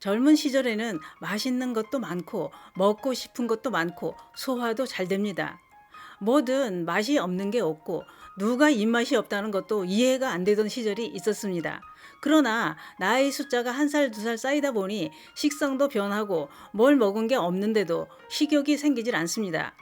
젊은 시절에는 맛있는 것도 많고 먹고 싶은 것도 많고 소화도 잘 됩니다. 뭐든 맛이 없는 게 없고 누가 입맛이 없다는 것도 이해가 안 되던 시절이 있었습니다. 그러나 나이 숫자가 한 살, 두 살 쌓이다 보니 식성도 변하고 뭘 먹은 게 없는데도 식욕이 생기질 않습니다.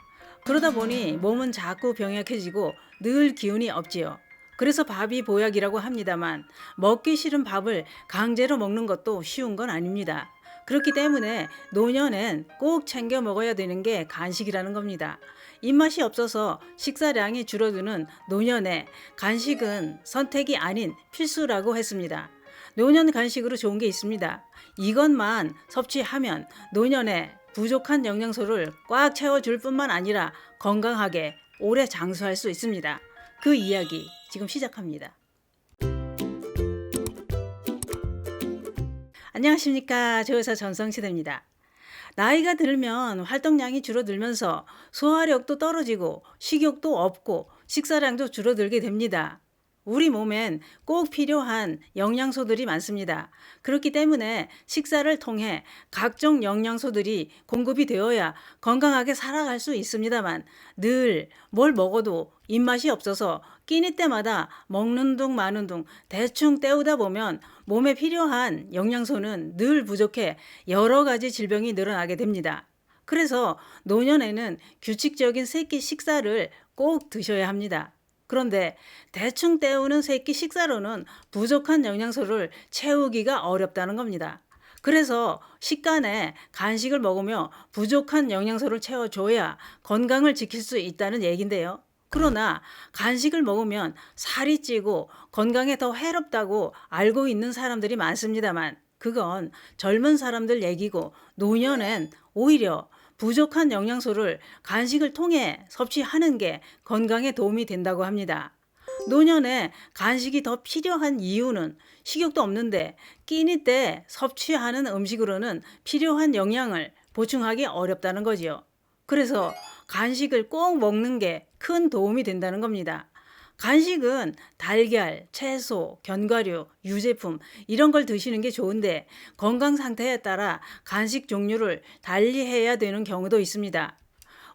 그러다 보니 몸은 자꾸 병약해지고 늘 기운이 없지요. 그래서 밥이 보약이라고 합니다만 먹기 싫은 밥을 강제로 먹는 것도 쉬운 건 아닙니다. 그렇기 때문에 노년엔 꼭 챙겨 먹어야 되는 게 간식이라는 겁니다. 입맛이 없어서 식사량이 줄어드는 노년에 간식은 선택이 아닌 필수라고 했습니다. 노년 간식으로 좋은 게 있습니다. 이것만 섭취하면 노년에 부족한 영양소를 꽉 채워줄 뿐만 아니라 건강하게 오래 장수할 수 있습니다. 그 이야기 지금 시작합니다. 안녕하십니까. 조여사 전성시대입니다. 나이가 들면 활동량이 줄어들면서 소화력도 떨어지고 식욕도 없고 식사량도 줄어들게 됩니다. 우리 몸엔 꼭 필요한 영양소들이 많습니다. 그렇기 때문에 식사를 통해 각종 영양소들이 공급이 되어야 건강하게 살아갈 수 있습니다만 늘 뭘 먹어도 입맛이 없어서 끼니 때마다 먹는 둥 마는 둥 대충 때우다 보면 몸에 필요한 영양소는 늘 부족해 여러 가지 질병이 늘어나게 됩니다. 그래서 노년에는 규칙적인 세끼 식사를 꼭 드셔야 합니다. 그런데 대충 때우는 세끼 식사로는 부족한 영양소를 채우기가 어렵다는 겁니다. 그래서 식간에 간식을 먹으며 부족한 영양소를 채워줘야 건강을 지킬 수 있다는 얘긴데요. 그러나 간식을 먹으면 살이 찌고 건강에 더 해롭다고 알고 있는 사람들이 많습니다만 그건 젊은 사람들 얘기고 노년엔 오히려 부족한 영양소를 간식을 통해 섭취하는 게 건강에 도움이 된다고 합니다. 노년에 간식이 더 필요한 이유는 식욕도 없는데 끼니 때 섭취하는 음식으로는 필요한 영양을 보충하기 어렵다는 거지요. 그래서 간식을 꼭 먹는 게 큰 도움이 된다는 겁니다. 간식은 달걀, 채소, 견과류, 유제품 이런 걸 드시는 게 좋은데 건강 상태에 따라 간식 종류를 달리해야 되는 경우도 있습니다.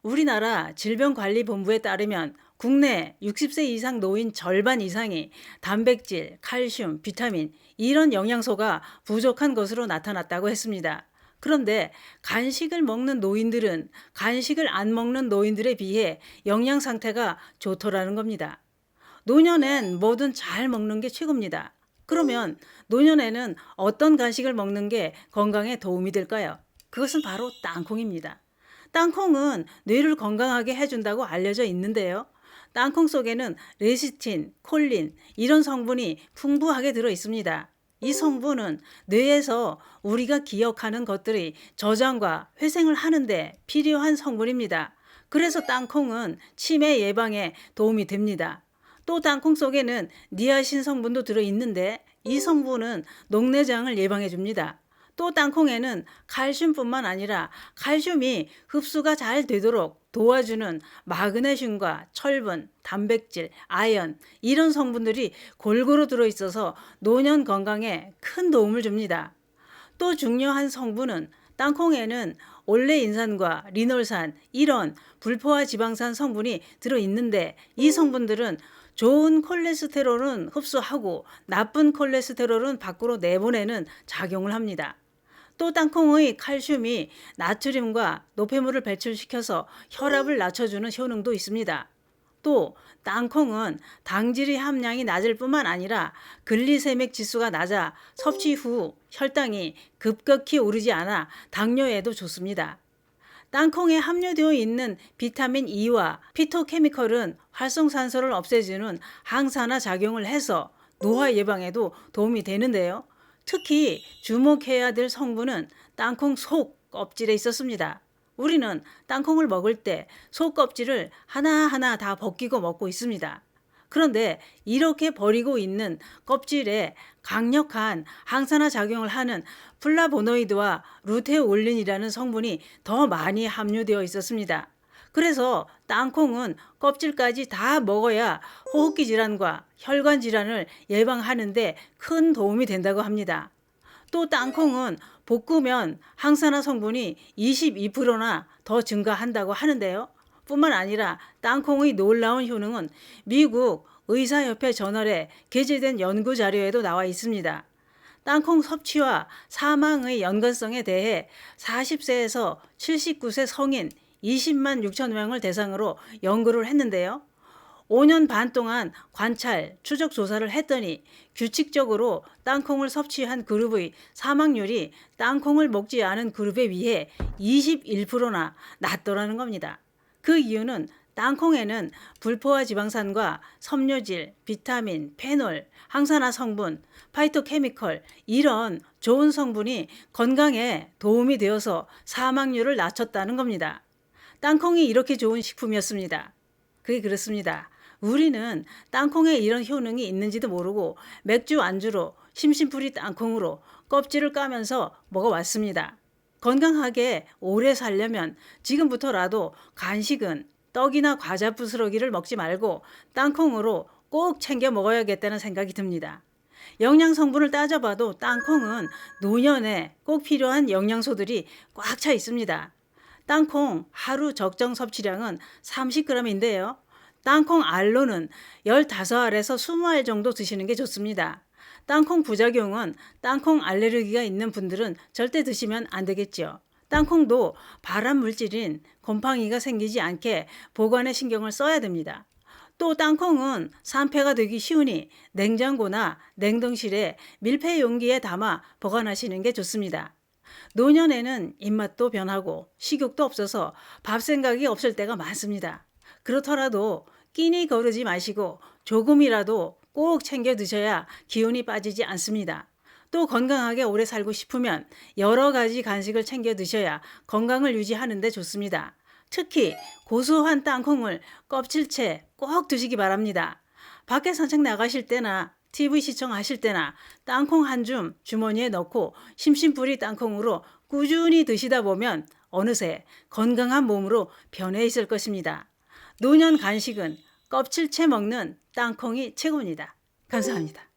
우리나라 질병관리본부에 따르면 국내 60세 이상 노인 절반 이상이 단백질, 칼슘, 비타민 이런 영양소가 부족한 것으로 나타났다고 했습니다. 그런데 간식을 먹는 노인들은 간식을 안 먹는 노인들에 비해 영양 상태가 좋더라는 겁니다. 노년엔 뭐든 잘 먹는 게 최고입니다. 그러면 노년에는 어떤 간식을 먹는 게 건강에 도움이 될까요? 그것은 바로 땅콩입니다. 땅콩은 뇌를 건강하게 해준다고 알려져 있는데요. 땅콩 속에는 레시틴, 콜린 이런 성분이 풍부하게 들어 있습니다. 이 성분은 뇌에서 우리가 기억하는 것들이 저장과 회생을 하는데 필요한 성분입니다. 그래서 땅콩은 치매 예방에 도움이 됩니다. 또 땅콩 속에는 니아신 성분도 들어 있는데 이 성분은 녹내장을 예방해 줍니다. 또 땅콩에는 칼슘뿐만 아니라 칼슘이 흡수가 잘 되도록 도와주는 마그네슘과 철분, 단백질, 아연 이런 성분들이 골고루 들어 있어서 노년 건강에 큰 도움을 줍니다. 또 중요한 성분은 땅콩에는 올레인산과 리놀산 이런 불포화 지방산 성분이 들어 있는데 이 성분들은 좋은 콜레스테롤은 흡수하고 나쁜 콜레스테롤은 밖으로 내보내는 작용을 합니다. 또 땅콩의 칼슘이 나트륨과 노폐물을 배출시켜서 혈압을 낮춰주는 효능도 있습니다. 또 땅콩은 당질의 함량이 낮을 뿐만 아니라 글리세믹 지수가 낮아 섭취 후 혈당이 급격히 오르지 않아 당뇨에도 좋습니다. 땅콩에 함유되어 있는 비타민 E와 피토케미컬은 활성산소를 없애주는 항산화 작용을 해서 노화 예방에도 도움이 되는데요. 특히 주목해야 될 성분은 땅콩 속 껍질에 있었습니다. 우리는 땅콩을 먹을 때 속 껍질을 하나하나 다 벗기고 먹고 있습니다. 그런데 이렇게 버리고 있는 껍질에 강력한 항산화 작용을 하는 플라보노이드와 루테올린이라는 성분이 더 많이 함유되어 있었습니다. 그래서 땅콩은 껍질까지 다 먹어야 호흡기 질환과 혈관 질환을 예방하는데 큰 도움이 된다고 합니다. 또 땅콩은 볶으면 항산화 성분이 22%나 더 증가한다고 하는데요. 뿐만 아니라 땅콩의 놀라운 효능은 미국 의사협회 저널에 게재된 연구 자료에도 나와 있습니다. 땅콩 섭취와 사망의 연관성에 대해 40세에서 79세 성인 20만 6천 명을 대상으로 연구를 했는데요. 5년 반 동안 관찰, 추적 조사를 했더니 규칙적으로 땅콩을 섭취한 그룹의 사망률이 땅콩을 먹지 않은 그룹에 비해 21%나 낮더라는 겁니다. 그 이유는 땅콩에는 불포화 지방산과 섬유질, 비타민, 페놀, 항산화 성분, 파이토케미컬 이런 좋은 성분이 건강에 도움이 되어서 사망률을 낮췄다는 겁니다. 땅콩이 이렇게 좋은 식품이었습니다. 그게 그렇습니다. 우리는 땅콩에 이런 효능이 있는지도 모르고 맥주 안주로 심심풀이 땅콩으로 껍질을 까면서 먹어왔습니다. 건강하게 오래 살려면 지금부터라도 간식은 떡이나 과자 부스러기를 먹지 말고 땅콩으로 꼭 챙겨 먹어야겠다는 생각이 듭니다. 영양 성분을 따져봐도 땅콩은 노년에 꼭 필요한 영양소들이 꽉 차 있습니다. 땅콩 하루 적정 섭취량은 30g인데요. 땅콩 알로는 15알에서 20알 정도 드시는 게 좋습니다. 땅콩 부작용은 땅콩 알레르기가 있는 분들은 절대 드시면 안 되겠죠. 땅콩도 발암 물질인 곰팡이가 생기지 않게 보관에 신경을 써야 됩니다. 또 땅콩은 산패가 되기 쉬우니 냉장고나 냉동실에 밀폐 용기에 담아 보관하시는 게 좋습니다. 노년에는 입맛도 변하고 식욕도 없어서 밥 생각이 없을 때가 많습니다. 그렇더라도 끼니 거르지 마시고 조금이라도 꼭 챙겨 드셔야 기운이 빠지지 않습니다. 또 건강하게 오래 살고 싶으면 여러 가지 간식을 챙겨 드셔야 건강을 유지하는 데 좋습니다. 특히 고소한 땅콩을 껍질채 꼭 드시기 바랍니다. 밖에 산책 나가실 때나 TV 시청하실 때나 땅콩 한 줌 주머니에 넣고 심심풀이 땅콩으로 꾸준히 드시다 보면 어느새 건강한 몸으로 변해 있을 것입니다. 노년 간식은 껍질채 먹는 땅콩이 최고입니다. 감사합니다.